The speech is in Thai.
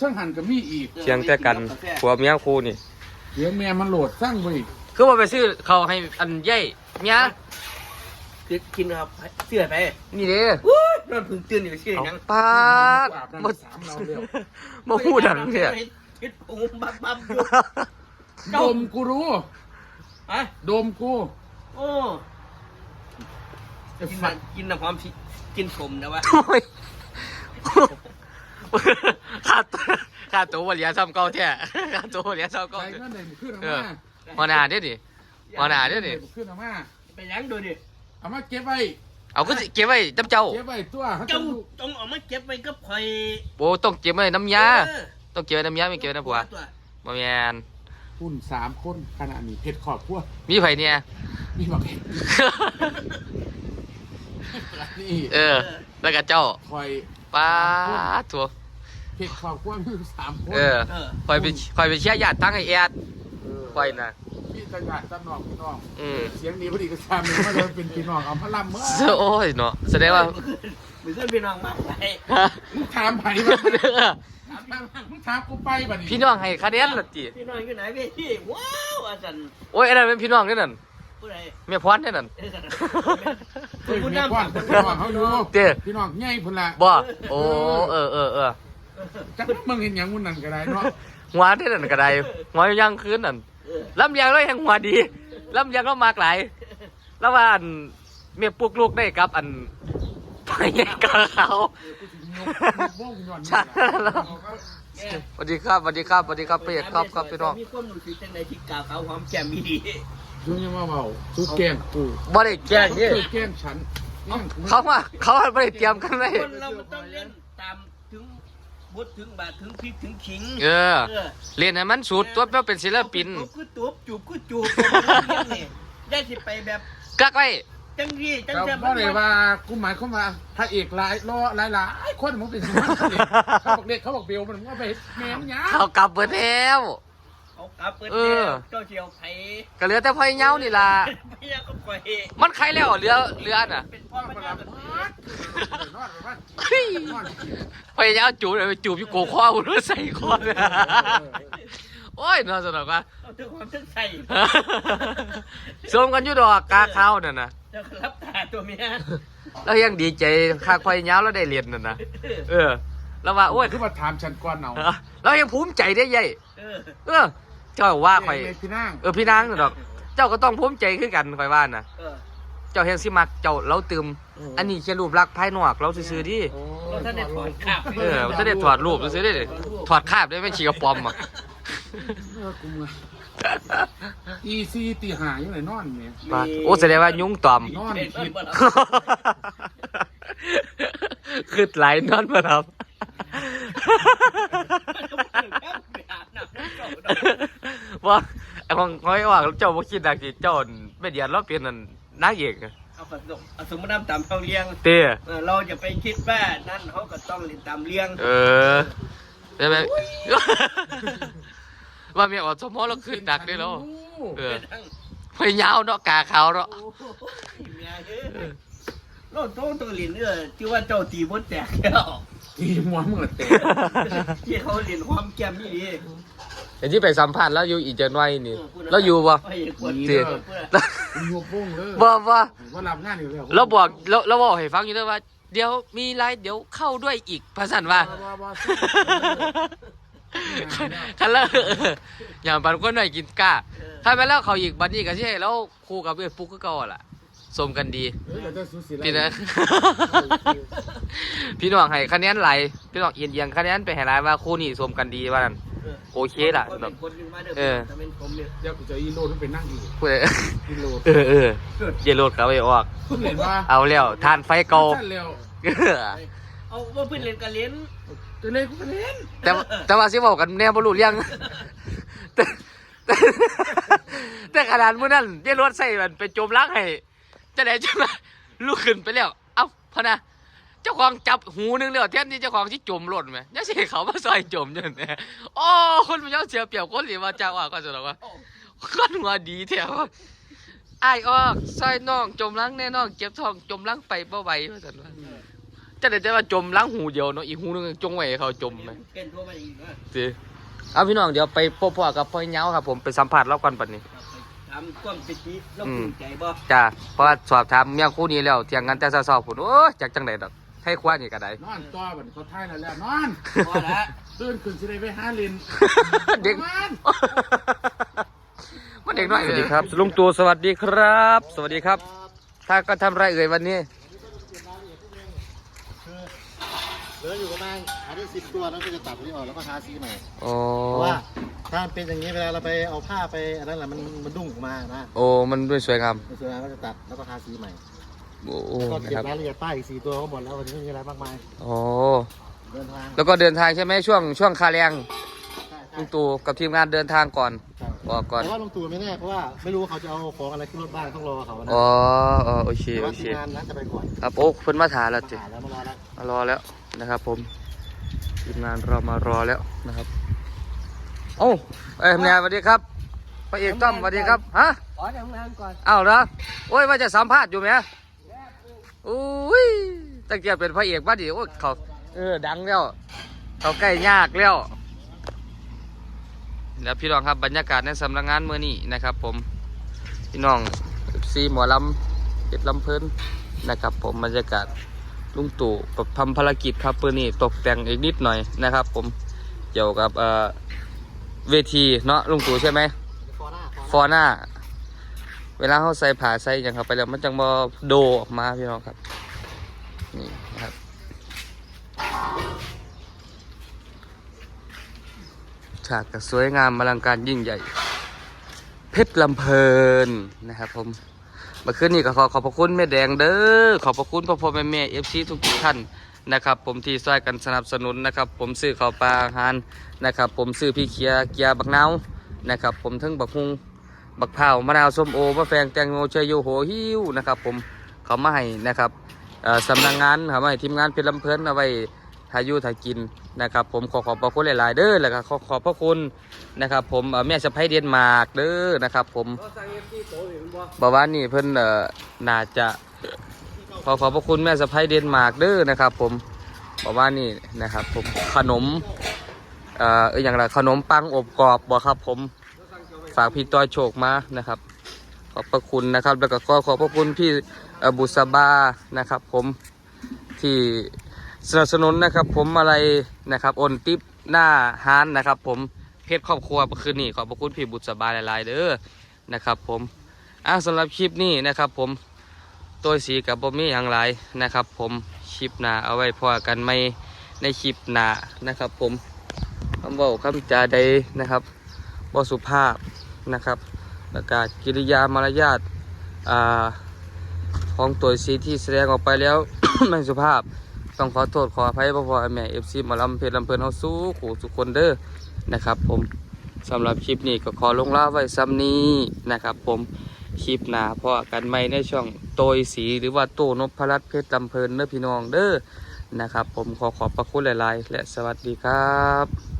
ช่างหันกับมีอีกเสียงแต่กันผัวเมียคู่นี่เสียงแม่มันโหลดสร้างไว้คือว่าไปซื้อเขาวให้อันใหญ่เมียกินครับเสื้อไปนี่เด้อุ้ยนอนพึ่งตื่นอยู่เชื่อเอายังปาดอาบบ่น้ำสามเราเร็วบ่พูดดังเนี่ยคิดปูมบับบับอยู่ดมกูรู้ ฮะดมกูโอ้ไอ้กินฝัดน้ำกินน้ำหอมสิกินสมนะวะโอ้ย ขาดขาดตัวบ่เหลียซ้ำเก่าแท้ขาดตัวบ่เหลียซ้ำเก่าใส่แท้เงินเลยขึ้นเอเอาอมาหัวหน้าเด้ดิหัวหน้าเด้ดิขึ้นเอามาไปยังดูดิเอามาเก็บไว้เอาก็สิเก็บไว้น้ำเจ้า เก็บไว้ตัวเขาจะเจ้ารู้ต้องเอามาเก็บไว้กับข่อยโอ้ต้องเก็บไว้น้ำยา เออต้องเก็บไว้น้ำยาไม่เก็บไว้น้ำผัวตัวบ่แม่นหุ่นสามคนขนาดนี้เพชรขอบพวกมีไผเนี่ยมีบอกเห็นนี่เออ แล้วก็เจ้าคอยป้าดตัว เพชรขอบพวกมีสามคนเออเออคอยไปคอยไปเชียร์ญาติทั้งไอ้แอดเออคอยน่ะพี่ตะหยาดตะนองพี่น้องอืมเสียงดีพอดีก็ชามเลยมาเลยเป็นพี่น้องเอาพระลำเมื่อโอ้ยเนาะแสดงว่ามือขึ้นพี่น้องมากไปมึงถามไผ่บ้างมึงถามกูไปบ้านี่พี่น้องให้คะแนนละจีพี่น้องอยู่ไหนพี่พี่ว้าวอาจารย์โอ้ยอันนั้นเป็นพี่น้องนี่นั่นผู้ใดเมียพรนี่นั่นเออเฮ้ยคุณแม่น้ำก้อนพี่น้องเขาดูเจ้พี่น้องง่ายพุ่นละบ่โอ้เออเออเออ จักมึงเห็นอย่างมุนนั่นก็ได้เนาะหัวที่นั่นก็ได้หัวยังคืนนั่นเออลำเลียงแล้วยังหัวดีลำเลียงก็มากหลายแล้วว่าอันเมียปลุกลูกได้กับ อันไปแย่งกับเขาโม่งย้อนใช่แล้วสวัสดีครับสวัสดีครับสวัสดีครับพี่เอกครับครับพี่น้องมีความรู้สึกจังใดที่กล่าวเขาหอมแก้มมีดีดูยังว่าเบาสู้แกล้งกูบ่ได้แกล้งนี่สู้แกล้งฉันแกล้งกูเขามาเขาไม่ได้เตรียมกันเลยคนเรามันต้องเล่นตามถึง บทถึงบาทถึงพริกถึงขิงเออ เออเรียนให้มันสุดตัวเพื่อเป็นศิลปินจูบคือจูบจูบคือจูบนี่ได้สิไปแบบกักไว้ จังที่จังก็จะบ่ได้ว่ากูหมายความว่าพระเอกหลายรอหลายหลายคนมึงเป็นสมัครเขาบอกเด็กเขาบอกเบลมันมึงเอาไปแม่มยาเขากลับเบิดแล้วเขากลับเปิดเออ เจ้าเชียวไผ่ก็เหลือแต่พ่อยเหงานี่ล่ะไม่อยากก็ปล่อยมันใครแล้วเหลือเหลือน่ะเป็นพ่อพระเจ้าแบ บนี้นอนไปบ้านเฮ้ยนอนพ่อยเหงาจูบเลยไปจูบอยู่โกคอหุ่นใส่คอเลยโอ้ยน่าสนุกว่ะเอาถึงความถึงใส่สมกันอยู่ดอกกาขาวนั่นน่ะเจ้าก็รับตาตัวเมียแล้วยังดีใจค่าพ่อยเหงาแล้วได้เรียนนั่นน่ะเออ แล้วว่าโอ้ยคือมาถามฉันก่อนเอาเรายังภูมิใจได้ยัยเออเออเจ้าว่าข่อยเมพี่นางเออพี่นางน่ะดอก เจ้าก็ต้องภูมิใจคือกันข่อยว่าน่ะ เออเจ้าเฮงสิมักเจ้าเราตืมอันนี้แค่รูปลักษณ์ภายนอกเราซื่อๆดิเราท่านได้ถอดขาบเออมันจะได้ถอดรูปซื้อได้เลยถอดคราบได้ไม่ฉีกกระปอมอะ เออกูมือตีซีตีหาอยู่ไหนนอนเนี่ยว่าโอ้แสดงว่ายุงตอม นอนคิด คือไหลายนอนมาครับ ว่าไอ้ของน้อยว่าเจ้าบ่คิดดักสิเจ้าไม่เดียนเราเปลี่ยนนั่น นางเอกอะเอาผสมเอาสมมติน้ำตามเท่าเลี้ยงเต้เออเราจะไปคิดว่านั่นเขาก็ต้องเรียนตามเลี้ยงเออได้ไหมว่าเมียอดสมอเราขึ้นดักได้แล้วเออทั้งไปยาวเนาะกาขาวเนาะ โอ้โหเมียเอ้ยเราโตตัวเรียนเออที่ว่าเจ้าตีบดแตกแล้วตีหัวมึงละเตะที่เขาเรียนความแก้มนี่ดี เห็นที่ไปสัมภาษณ์แล้วอยู่อีกจะน้อยนี่แล้วอยู่บ่ไอ้กวนเตี้เตี้ยยมึงหัวโป้งเลยบ่บ่ว่ารับงานอยู่แล้วเราบอกเราเราบอกให้ฟังอยู่ด้วยว่า เดี๋ยวมีไลน์เดี๋ยวเข้าด้วยอีกภาษาว่าว่าว่าคันละเอออย่างปันคนหน่อยกินกล้าถ้าไปแล้วเขาอีกบัดนี้ก็สิให้เราคู่กับเอ้ยปุ๊กก็เก่าล่ะสมกันดีเออเราจะสูสีพี่นะพี่น้องให้คะแนนไหลายพี่น้องเอียงเอียงคะแนนไปให้หลายว่าคู่นี้สมกันดีว่านั่น โอเคล่ะคนเป็นคนหนึ่งมาเด้อเออแต่เป็นผมเนี่ยเดี๋ยวกูจะอีโลดมันเป็นนั่งอยู่พูดเลยอีโลดเออเออเยลโลดเขาไปออกเพิ่งเห็นว่าเอาแล้วทานไฟเก่าสั้นเร็วเออเอาว่าเพื่อนเรียนกันเรียนจะเล่นกูก็เล่นแต่ว่าแต่ว่าสิบอกกันแน่บ่รู้เรื่องแต่แต่แต่ขนาดมื้อนั้นเยลโลดใส่มันไปโจมล้างให้จะได้จะมาลุกขึ้นไปแล้ว เอ้าพะนะเจ้าของจับหูนึงแล้วแทนที่เจ้าของที่จมหล่นไหมยังสิให้เขามาซอยจมจังได๋โอ้คนมันยังเสียเปรียบคนหรือว่าเจ้าว่าก็จะบอกว่าคนหัวดีแถวอ้ายออกซอยน้องจมลังแน่น้องเจ็บท้องจมลังไปบ่ไหวว่าซั่นว่าจะได้จะว่าจมล้างหูเดียวเนาะอีกหูนึงจงไว้ให้เขาจมไปเต้นทั่วไปอีกว่าสิเอาพี่น้องเดี๋ยวไปพบพ่อกับพ่อเหงาครับ ผมไปสัมผัสเราก่อนปัดนี้ทำความเป็นจริงแล้วอืมภูมิใจบ่จ้าเพราะว่าสอบถามเมียคู่นี้แล้วเที่ยงกันแต่เช้าๆพุ่นโอ้ยจากจังไดดอก ให้คว้านี่ก็ได้ นอนตัวบัดนเขาท้ายแล้วแล้วนอนพอละตื่นขึ้นสิได้ไปหาลินเด็กนอนมันเด็กน้อยสวัสดีครับลุงตู่สวัสดีครับ สวัสดีครับ ถ้าก็ทำไรเอ่ยวันนี้ เหลืออยู่ประมาณอันนี้สิบตัวแล้วก็จะตัดตัวนี้ออกแล้วก็ทาสีใหม่โอ้เพราะว่าถ้ามันเป็นอย่างนี้เวลาเราไปเอาผ้าไปอันนั้นแหละมันมันดุ้งออกมานะโอ้มันด้วยสวยงาม ในส่วนนั้นก็จะตัดแล้วก็ทาสีใหม่ โอ้โหก็นะเก็บครับรายละเอียดป้ายอีกสี่ตัวก็หมดแล้ววันนี้ไม่มีอะไรมากมาย โอ้เดินทางแล้วก็เดินทางใช่ไหมช่วงช่วงคาแรงใช่ใช่ลุงตู่กับทีมงานเดินทางก่อนใช่บอกก่อนแต่ว่าลุงตู่ไม่แน่เพราะว่าไม่รู้ว่าเขาจะเอาของอะไรขึ้นรถบ้างต้องรอเขานะอ๋ออ๋อโอเคแต่โอว่าเคทีมงานนั้นจะไปก่อนครับโอ้เพิ่นมาถามแล้วมาจิ หาแล้วมารอแล้ว มารอแล้วนะครับผมทีมงานเรามารอแล้วนะครับโอ้เอ้ยแม่สวัสดีครับพระเอกต้อมสวัสดีครับฮะขอทำงานก่อนอ้าวเหรอโอ้ยว่าจะสัมภาษณ์อยู่ไหม อุ้ยตั้งแต่เป็นพระเอกบ้านดิโอ้ยเขาเออดังแล้วเขาใกล้ยากแล้วแล้วพี่น้องครับบรรยากาศในสำนักงานเมื่อนี้นะครับ ผมพี่น้องซีหมอลำเก็บลำเพลินนะครับ ผมบรรยากาศลุงตู่ทำภารกิจครับเพื่อนี้ตกแต่งอีกนิดหน่อยนะครับ ผมเกี่ยวกับเอ่อเวทีเนาะลุงตู่ใช่ไหมฟอร์หน้าฟอร์หน้า เวลาเขาใส่ผ่าใส่อย่างเข้าไปแล้วมันจังบอโดออกมาพี่น้องครับ นี่นะครับ ฉากก็สวยงามอลังการยิ่งใหญ่ เพชรลำเพลินนะครับผมเมื่อคืนนี้ก็ขอขอบพระคุณแม่แดงเด้อขอบพระคุณพ่อพ่อแม่แม่เอฟซีทุกท่านนะครับ ผมที่ช่วยกันสนับสนุนนะครับ ผมซื้อข้าวปลาอาหารนะครับ ผมซื้อพี่เคียเกียร์บักเนานะครับ ผมทั้งบักฮุง บักเผาวมะนาวส้มโอมะแฟงแตงโมเชยโยโหหิ้วนะครับ ผมเขามาให้นะครับสำนักงานเขามาให้ทีมงานเพชรลำเพลินเอาไว้ทายุทากินนะครับ ผมขอขอบพระคุณหลาย ๆ เด้อแล้วก็ขอขอบพระคุณนะครับ ผมแม่สะพ้ยเดนมาร์กเด้อนะครับ ผมเอฟซีโตเห็นบ่บอกว่านี่เพิ่นเอ่อน่าจะขอขอบพระคุณแม่สะพ้ยเดนมาร์กเด้อนะครับ ผมบอกว่านี่นะครับ ผมขนมเอ่ออย่างไรขนมปังอบกรอบบอครับผม ฝากพี่ต้อยโชคมานะครับ ขอบพระคุณนะครับ แล้วก็ขอขอบพระคุณพี่อบุษบานะครับ ผมที่สนับสนุนนะครับ ผมอะไรนะครับโอนติปหน้าฮานนะครับ ผมเพจครอบครัวเมื่อคืนนี้ขอบพระคุณพี่บุษบาหลายๆเด้อนะครับ ผมอะสำหรับคลิปนี้นะครับ ผมตัวสีกับบอมี่อย่างไรนะครับ ผมคลิปหน้าเอาไว้พอกันไม่ในคลิปหน้านะครับ ผมคำบอกคำจาใดนะครับบสุภาพ นะครับประกาศกิริยามารยาทอของตัวสีที่แสดงออกไปแล้ว ไม่สุภาพต้องขอโทษขออภัยพ่อพ่อแม่เอฟซีมาลำเพลินลำเพลินเฮาสู้ขู่สุคนเด้อนะครับ ผมสำหรับคลิปนี้ก็ขอลงลาไว้ซ้ำนี้นะครับ ผมคลิปหน้าพอกันใหม่ในช่องโตยสีหรือว่าโตนพรัตเพชรลำเพลินเด้อพี่น้องเด้อนะครับ ผมขอขอบพระคุณหลาย ๆ และสวัสดีครับ